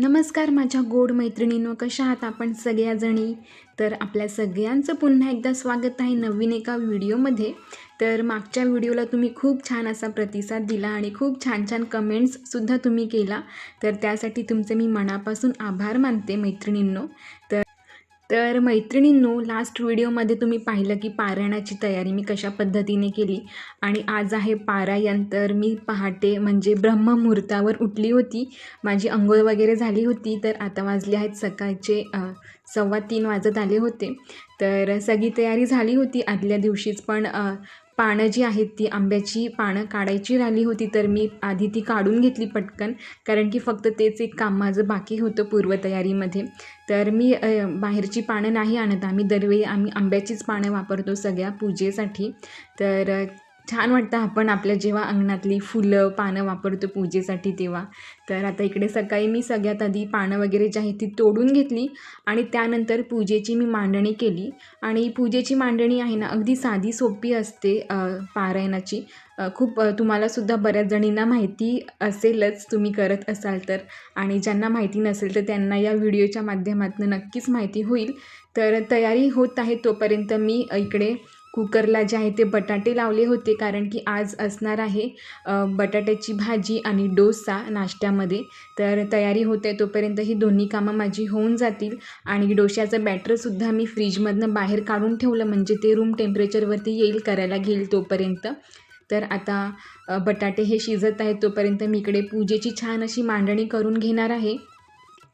नमस्कार माझ्या गोड मैत्रिणींनो कशा आहात आपण सगळ्याजणी? तर आपल्या सगळ्यांचं पुन्हा एकदा स्वागत आहे नवीन एका व्हिडिओमध्ये. तर मागच्या व्हिडिओला तुम्ही खूप छान असा प्रतिसाद दिला आणि खूप छान छान कमेंट्ससुद्धा तुम्ही केला. तर त्यासाठी तुमचे मी मनापासून आभार मानते मैत्रिणींनो. तर तर मैत्रिणींनो लास्ट व्हिडिओमध्ये तुम्ही पाहिलं की पारायणाची तयारी मी कशा पद्धतीने केली आणि आज आहे पारायण तर मी पहाटे म्हणजे ब्रह्ममुहूर्तावर उठली होती. माझी अंघोळ वगैरे झाली होती तर आता वाजले आहेत सकाळचे सव्वा तीन वाजत आले होते. तर सगळी तयारी झाली होती आदल्या दिवशीच पण पानं जी आहेत ती आंब्याची पानं काढायची राहिली होती तर मी आधी ती काढून घेतली पटकन कारण की फक्त तेच एक काम माझं बाकी होतं पूर्वतयारीमध्ये. तर मी बाहेरची पानं नाही आणत. आम्ही दरवेळी आम्ही आंब्याचीच पानं वापरतो सगळ्या पूजेसाठी. तर छान वाटतं आपण आपल्या जेव्हा अंगणातली फुलं पानं वापरतो पूजेसाठी तेव्हा. तर आता इकडे सकाळी मी सगळ्यात आधी पानं वगैरे जी आहेत ती तोडून घेतली आणि त्यानंतर पूजेची मी मांडणी केली. आणि पूजेची मांडणी आहे ना अगदी साधी सोपी असते पारायणाची. खूप तुम्हालासुद्धा बऱ्याच जणींना माहिती असेलच तुम्ही करत असाल तर. आणि ज्यांना माहिती नसेल तर त्यांना या व्हिडिओच्या माध्यमातून नक्कीच माहिती होईल. तर तयारी होत आहे तोपर्यंत मी इकडे कुकरला जे आहे ते बटाटे लावले होते कारण की आज असणार आहे बटाट्याची भाजी आणि डोसा नाश्त्यामध्ये. तर तयारी होते तोपर्यंत ही दोन्ही कामं माझी होऊन जातील आणि डोश्याचं बॅटरसुद्धा मी फ्रीजमधनं बाहेर काढून ठेवलं म्हणजे ते रूम टेम्परेचरवरती येईल करायला घेईल तोपर्यंत. तर आता बटाटे हे शिजत आहेत तोपर्यंत मी इकडे पूजेची छान अशी मांडणी करून घेणार आहे.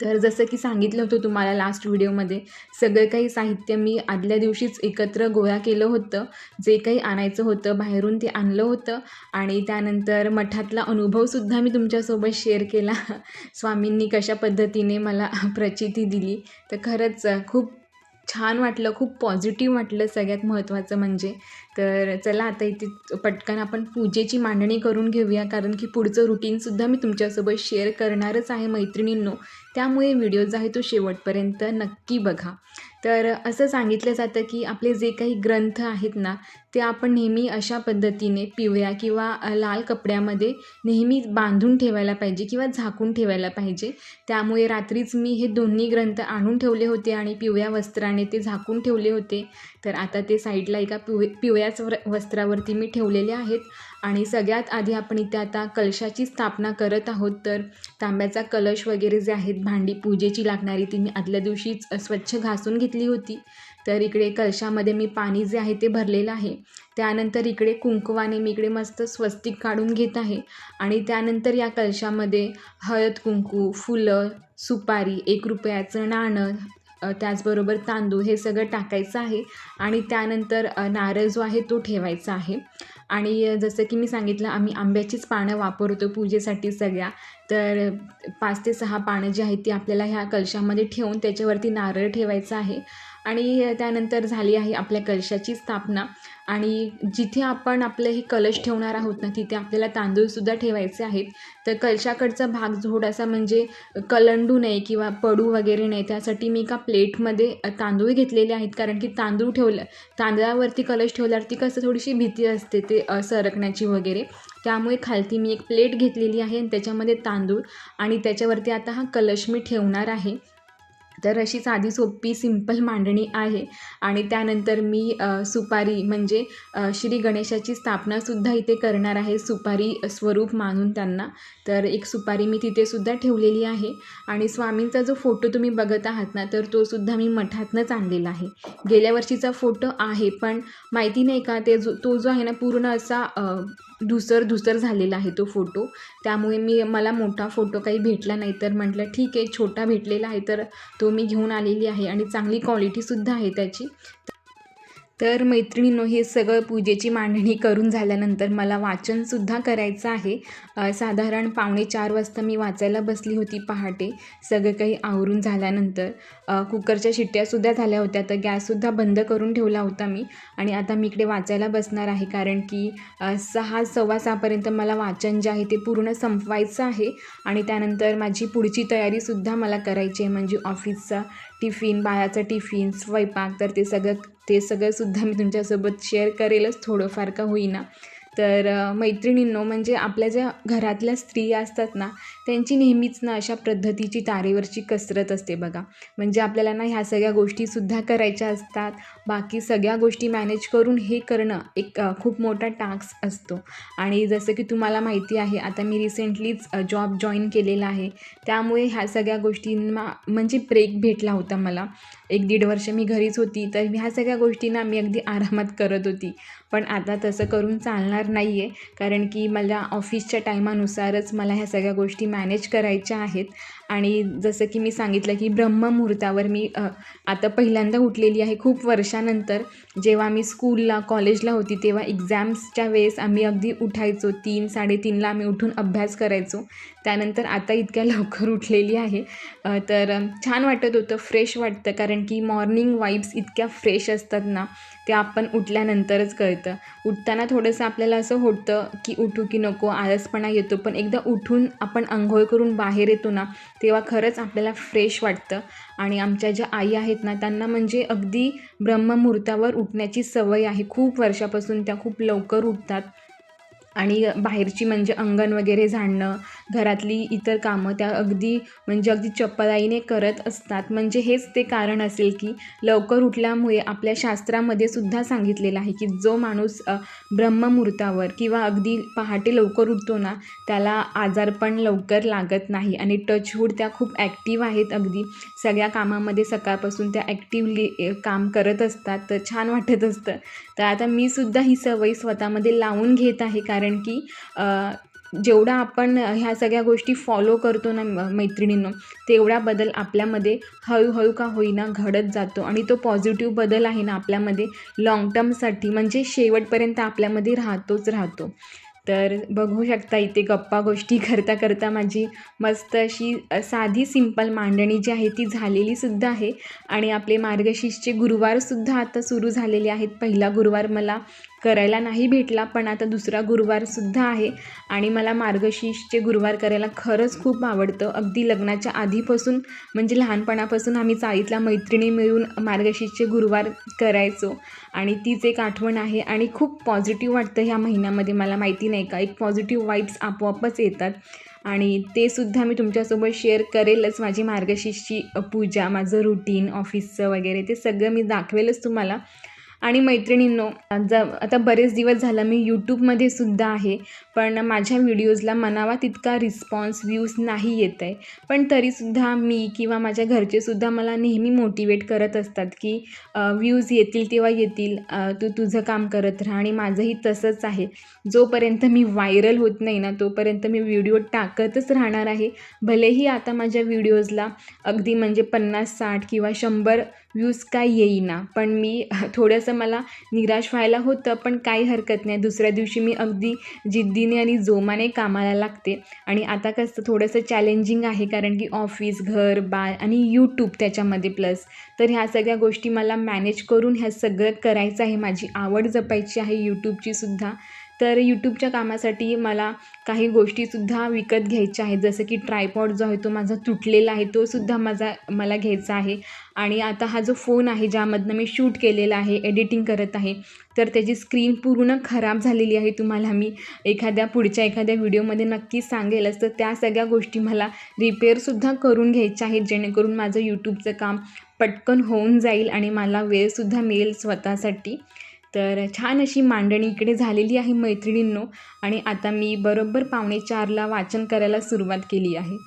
तर जसं की सांगितलं होतं तुम्हाला लास्ट व्हिडिओमध्ये सगळं काही साहित्य मी आदल्या दिवशीच एकत्र गोळा केलं होतं. जे काही आणायचं होतं बाहेरून ते आणलं होतं. आणि त्यानंतर मठातला अनुभवसुद्धा मी तुमच्यासोबत शेअर केला. स्वामींनी कशा पद्धतीने मला प्रचिती दिली. तर खरंच खूप छान वाटलं खूप पॉझिटिव्ह वाटलं सगळ्यात महत्त्वाचं म्हणजे. तर चला आता इथे पटकन आपण पूजेची मांडणी करून घेऊया. कारण की पुढचं रुटीनसुद्धा मी तुमच्यासोबत शेअर करणारच आहे मैत्रिणींनो. त्यामुळे व्हिडिओ जो आहे तो शेवटपर्यंत नक्की बघा. तर असं सांगितलं जातं की आपले जे काही ग्रंथ आहेत ना ते आपण नेहमी अशा पद्धतीने पिवळ्या किंवा लाल कपड्यामध्ये नेहमी बांधून ठेवायला पाहिजे किंवा झाकून ठेवायला पाहिजे. त्यामुळे रात्रीच मी हे दोन्ही ग्रंथ आणून ठेवले होते आणि पिवळ्या वस्त्राने ते झाकून ठेवले होते. तर आता ते साईडला एका पिवळ्या पिवळ्याच व्र वस्त्रावरती मी ठेवलेले आहेत. आणि सगळ्यात आधी आपण इथे आता कलशाची स्थापना करत आहोत. तर तांब्याचा कलश वगैरे जे आहेत भांडी पूजेची लागणारी ती मी आदल्या दिवशीच स्वच्छ घासून घेतली होती. तर इकडे कलशामध्ये मी पाणी जे आहे ते भरलेलं आहे. त्यानंतर इकडे कुंकवाने मी इकडे मस्त स्वस्तिक काढून घेत आहे. आणि त्यानंतर या कलशामध्ये हळद कुंकू फुलं सुपारी एक रुपयाचं नाणं त्याचबरोबर तांदूळ हे सगळं टाकायचं आहे आणि त्यानंतर नारळ जो आहे तो ठेवायचा आहे. आणि जसं की मी सांगितलं आम्ही आंब्याचीच पानं वापरतो पूजेसाठी सगळ्या. तर पाच ते सहा पानं जी आहेत ती आपल्याला ह्या कलशामध्ये ठेवून त्याच्यावरती नारळ ठेवायचा आहे. आणि त्यानंतर झाली आहे आपल्या कलशाची स्थापना. आणि जिथे आपण आपलं हे कलश ठेवणार आहोत ना तिथे आपल्याला तांदूळसुद्धा ठेवायचे आहेत. तर कलशाकडचा भाग थोडासा म्हणजे कलंडू नये किंवा पडू वगैरे नाही त्यासाठी मी एका प्लेटमध्ये तांदूळ घेतलेले आहेत. कारण की तांदूळ ठेवलं तांदळावरती कलश ठेवल्यावरती कसं थोडीशी भीती असते ते सरकण्याची वगैरे. त्यामुळे खालती मी एक प्लेट घेतलेली आहे आणि त्याच्यामध्ये तांदूळ. आणि त्याच्यावरती आता हा कलश मी ठेवणार आहे. तर अशी साधी सोपी सिंपल मांडणी आहे. आणि त्यानंतर मी सुपारी म्हणजे श्री गणेशाची स्थापनासुद्धा इथे करणार आहे सुपारी स्वरूप मानून त्यांना. तर एक सुपारी मी तिथेसुद्धा ठेवलेली आहे. आणि स्वामींचा जो फोटो तुम्ही बघत आहात ना तर तो सुद्धा मी मठातनंच आणलेला आहे. गेल्या वर्षीचा फोटो आहे पण माहिती नाही का ते जो तो जो आहे ना पूर्ण असा धुसर धुसर झालेला आहे तो फोटो. त्यामुळे मी मला मोठा फोटो काही भेटला नाही तर म्हटलं ठीक आहे छोटा भेटलेला आहे तर तो तो मी घेऊन आलेली आहे आणि चांगली क्वालिटीसुद्धा आहे त्याची. तर मैत्रिणीनो हे सगळं पूजेची मांडणी करून झाल्यानंतर मला वाचनसुद्धा करायचं आहे. साधारण पावणे चार वाजता मी वाचायला बसली होती पहाटे. सगळं काही आवरून झाल्यानंतर. कुकरच्या शिट्ट्यासुद्धा झाल्या होत्या तर गॅससुद्धा बंद करून ठेवला होता मी. आणि आता मी इकडे वाचायला बसणार आहे कारण की सहा सव्वा सहापर्यंत मला वाचन जे आहे ते पूर्ण संपवायचं आहे. आणि त्यानंतर माझी पुढची तयारीसुद्धा मला करायची आहे म्हणजे ऑफिसचा टिफिन बाळाचा टिफिन स्वयंपाक तर ते सगळं ते सगळंसुद्धा मी तुमच्यासोबत शेअर करेलच. थोडंफार का होईना. तर मैत्रिणींनो म्हणजे आपल्या ज्या घरातल्या स्त्रिया असतात ना त्यांची नेहमीच ना अशा पद्धतीची तारेवरची कसरत असते बघा. म्हणजे आपल्याला ना ह्या सगळ्या गोष्टीसुद्धा करायच्या असतात. बाकी सगळ्या गोष्टी मॅनेज करून हे करणं एक खूप मोठा टास्क असतो. आणि जसं की तुम्हाला माहिती आहे आता मी रिसेंटलीच जॉब जॉईन केलेला आहे. त्यामुळे ह्या सगळ्या गोष्टींना म्हणजे ब्रेक भेटला होता मला. एक दीड वर्ष मी घरीच होती तर ह्या सगळ्या गोष्टींना मी अगदी आरामात करत होती. पण आता तसं करून चालणार नाही आहे कारण की मला ऑफिसच्या टायमानुसारच मला ह्या सगळ्या गोष्टी मॅनेज करायच्या आहेत. आणि जसं की मी सांगितलं की ब्रह्ममुहूर्तावर मी आता पहिल्यांदा उठलेली आहे खूप वर्षानंतर. जेव्हा मी स्कूलला कॉलेजला होती तेव्हा एक्झाम्सच्या वेळेस आम्ही अगदी उठायचो. तीन साडेतीनला आम्ही उठून अभ्यास करायचो. त्यानंतर आता इतक्या लवकर उठलेली आहे. तर छान वाटत होतं फ्रेश वाटतं कारण की मॉर्निंग वाईब्स इतक्या फ्रेश असतात ना ते आपण उठल्यानंतरच कळतं. उठताना थोडंसं आपल्याला असं होतं की उठू की नको आळसपणा येतो पण एकदा उठून आपण आंघोळ करून बाहेर येतो ना तेव्हा खरंच आपल्याला फ्रेश वाटतं. आणि आमच्या ज्या आई आहेत ना त्यांना म्हणजे अगदी ब्रह्ममुहूर्तावर उठण्याची सवय आहे. खूप वर्षापासून त्या खूप लवकर उठतात. आणि बाहेरची म्हणजे अंगण वगैरे झाडणं घरातली इतर कामं त्या अगदी म्हणजे अगदी चपळाईने करत असतात. म्हणजे हेच ते कारण असेल की लवकर उठल्यामुळे आपल्या शास्त्रामध्ये सुद्धा सांगितलेलं आहे की जो माणूस ब्रह्ममुहूर्तावर किंवा अगदी पहाटे लवकर उठतो ना त्याला आजार पण लवकर लागत नाही. आणि टचवूड त्या खूप ॲक्टिव्ह आहेत अगदी. सगळ्या कामामध्ये सकाळपासून त्या ॲक्टिवली काम करत असतात. तर छान वाटत असतं. तर आता मी सुद्धा ही सवय स्वतःमध्ये लावून घेत आहे. कारण की जेवढा आपण ह्या सगळ्या गोष्टी फॉलो करतो ना म- मैत्रिणींनो तेवढा बदल आपल्यामध्ये हळूहळू का होईना घडत जातो. आणि तो पॉझिटिव्ह बदल आहे ना आपल्यामध्ये लाँग टर्मसाठी म्हणजे शेवटपर्यंत आपल्यामध्ये राहतोच राहतो. तर बघू शकता इथे गप्पा गोष्टी करता करता माझी मस्त अशी साधी सिंपल मांडणी जी आहे ती झालेलीसुद्धा आहे. आणि आपले मार्गशीर्षचे गुरुवारसुद्धा आता सुरू झालेले आहेत. पहिला गुरुवार मला करायला नाही भेटला पण आता दुसरा गुरुवारसुद्धा आहे आणि मला मार्गशीर्षचे गुरुवार करायला खरंच खूप आवडतं. अगदी लग्नाच्या आधीपासून म्हणजे लहानपणापासून आम्ही चाळीतल्या मैत्रिणी मिळून मार्गशीर्षचे गुरुवार करायचो. आणि तीच एक आठवण आहे आणि खूप पॉझिटिव्ह वाटतं ह्या महिन्यामध्ये. मला माहिती नाही का एक पॉझिटिव्ह वाईब्स आपोआपच येतात. आणि ते सुद्धा मी तुमच्यासोबत शेअर करेलच माझी मार्गशीर्षची पूजा माझं रुटीन ऑफिसचं वगैरे ते सगळं मी दाखवेलच तुम्हाला. आणि मैत्रिणींनो ज आता बरेच दिवस झालं मी यूट्यूबमध्ये सुद्धा आहे पण माझ्या व्हिडिओजला मनावा तितका रिस्पॉन्स व्ह्यूज नाही येत आहे. पण तरीसुद्धा मी किंवा माझ्या घरचेसुद्धा मला नेहमी मोटिवेट करत असतात की व्ह्यूज येतील तेव्हा येतील तू तुझं काम करत राहा आणि माझंही तसंच आहे. जोपर्यंत मी व्हायरल होत नाही ना तोपर्यंत मी व्हिडिओ टाकतच राहणार आहे. भलेही आता माझ्या व्हिडिओजला अगदी म्हणजे पन्नास साठ किंवा शंभर व्ह्यूज काय येईना. पण मी थोडंसं मला निराश व्हायला होतं पण काही हरकत नाही. दुसऱ्या दिवशी मी अगदी जिद्दीने आणि जोमाने कामाला लागते. आणि आता कसं थोडंसं चॅलेंजिंग आहे कारण की ऑफिस घर बाळ आणि यूट्यूब त्याच्यामध्ये प्लस तर ह्या सगळ्या गोष्टी मला मॅनेज करून ह्या सगळं करायचं आहे. माझी आवड जपायची आहे यूट्यूबची सुद्धा. तर यूट्यूबच्या कामासाठी मला काही गोष्टीसुद्धा विकत घ्यायच्या आहेत. जसं की ट्रायपॉड जो आहे तो माझा तुटलेला आहे तोसुद्धा माझा मला घ्यायचा आहे. आणि आता हा जो फोन आहे ज्यामधनं मी शूट केलेला आहे एडिटिंग करत आहे तर त्याची स्क्रीन पूर्ण खराब झालेली आहे. तुम्हाला मी एखाद्या पुढच्या एखाद्या व्हिडिओमध्ये नक्कीच सांगेलच. तर त्या सगळ्या गोष्टी मला रिपेअरसुद्धा करून घ्यायच्या आहेत जेणेकरून माझं यूट्यूबचं काम पटकन होऊन जाईल आणि मला वेळसुद्धा मिळेल स्वतःसाठी. तर छान अशी मांडणी इकडे झालेली आहे मैत्रिणींनो. आणि आता मी बरोबर पावणे चारला वाचन करायला सुरुवात केली आहे.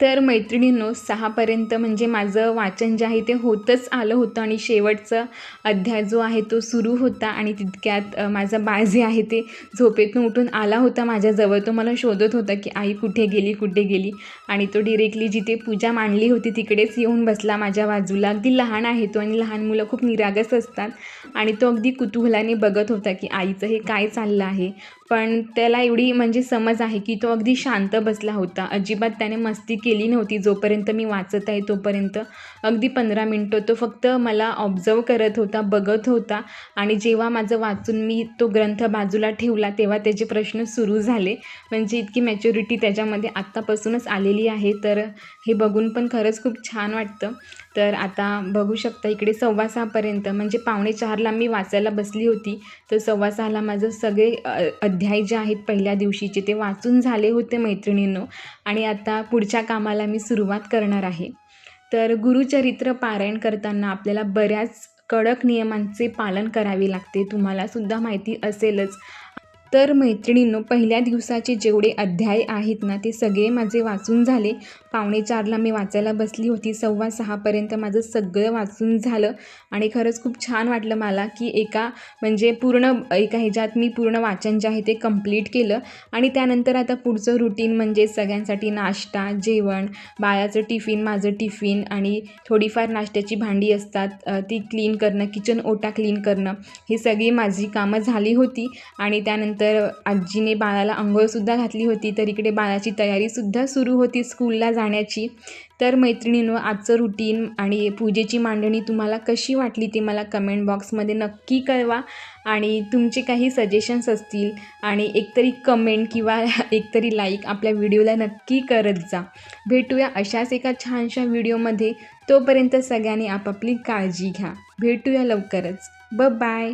तर मैत्रिणींनो सहापर्यंत म्हणजे माझं वाचन जे आहे ते होतच आलं होतं आणि शेवटचा अध्याय जो आहे तो सुरू होता आणि तितक्यात माझा बाळ जे आहे ते झोपेतून उठून आला होता माझ्याजवळ. तो मला शोधत होता की आई कुठे गेली कुठे गेली? आणि तो डिरेक्टली जिथे पूजा मांडली होती तिकडेच येऊन बसला माझ्या बाजूला. अगदी लहान आहे तो आणि लहान मुलं खूप निरागस असतात. आणि तो अगदी कुतूहलाने बघत होता की आईचं हे काय चाललं आहे? पण त्याला एवढी म्हणजे समज आहे की तो अगदी शांत बसला होता. अजिबात त्याने मस्ती केली नव्हती जोपर्यंत मी वाचत आहे तोपर्यंत. अगदी पंधरा मिनटं तो फक्त मला ऑब्झर्व करत होता बघत होता आणि जेव्हा माझं वाचून मी तो ग्रंथ बाजूला ठेवला तेव्हा त्याचे प्रश्न सुरू झाले. म्हणजे इतकी मॅच्युरिटी त्याच्यामध्ये आत्तापासूनच आलेली आहे. तर हे बघून पण खरंच खूप छान वाटतं. तर आता बघू शकता इकडे सव्वा सहापर्यंत म्हणजे पावणे चारला मी वाचायला बसली होती. तर सव्वा सहाला माझं सगळे अ, अध्याय जे आहेत पहिल्या दिवशीचे ते वाचून झाले होते मैत्रिणींनो. आणि आता पुढच्या कामाला मी सुरुवात करणार आहे. तर गुरुचरित्र पारायण करताना आपल्याला बऱ्याच कडक नियमांचे पालन करावे लागते तुम्हाला सुद्धा माहिती असेलच. तर मैत्रिणींनो पहिल्या दिवसाचे जेवढे अध्याय आहेत ना ते सगळे माझे वाचून झाले. पावणे चारला मी वाचायला बसली होती. सव्वा सहापर्यंत माझं सगळं वाचून झालं आणि खरंच खूप छान वाटलं मला की एका म्हणजे पूर्ण एका ह्याच्यात मी पूर्ण वाचन जे आहे ते कंप्लीट केलं. आणि त्यानंतर आता पुढचं रुटीन म्हणजे सगळ्यांसाठी नाश्ता जेवण बाळाचं टिफिन माझं टिफिन आणि थोडीफार नाश्त्याची भांडी असतात. ती क्लीन करणं किचन ओटा क्लीन करणं ही सगळी माझी कामं झाली होती. आणि त्यानंतर आजीने बाळाला आंघोळसुद्धा घातली होती. तर इकडे बाळाची तयारीसुद्धा सुरू होती. स्कूलला जा गाण्याची तर मैत्रिणीनो आजचं रुटीन आणि पूजेची मांडणी तुम्हाला कशी वाटली ते मला कमेंट बॉक्समध्ये नक्की कळवा. आणि तुमचे काही सजेशन्स असतील आणि एकतरी कमेंट किंवा एकतरी लाईक आपल्या व्हिडिओला नक्की करत जा. भेटूया अशाच एका छानशा व्हिडिओमध्ये तोपर्यंत सगळ्यांनी आपापली काळजी घ्या. भेटूया लवकरच. ब बाय